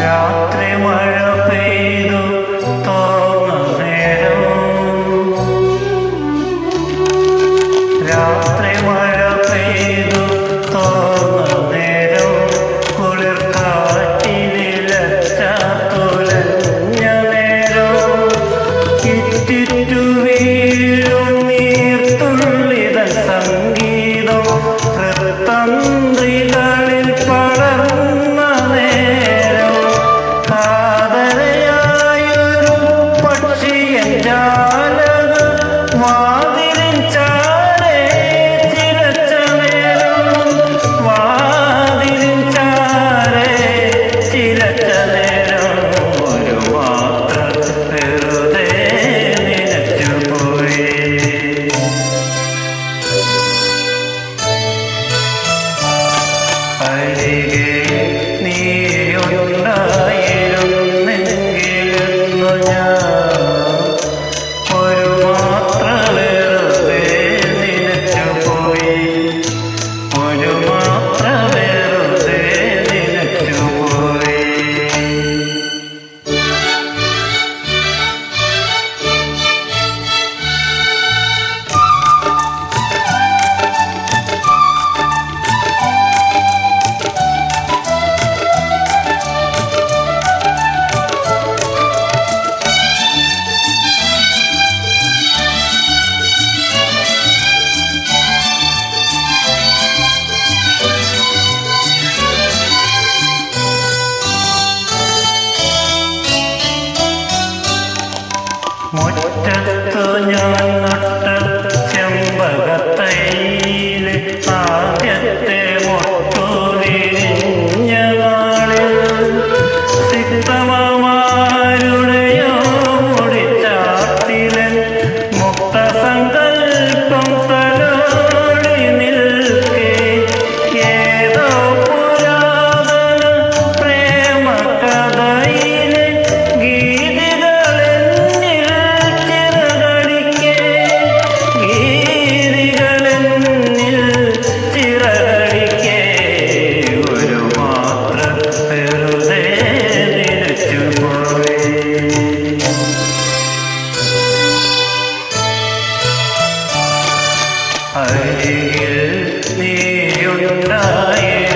Shatrimal 안녕. thơ nhang അരികിൽ നീയുണ്ടായേ.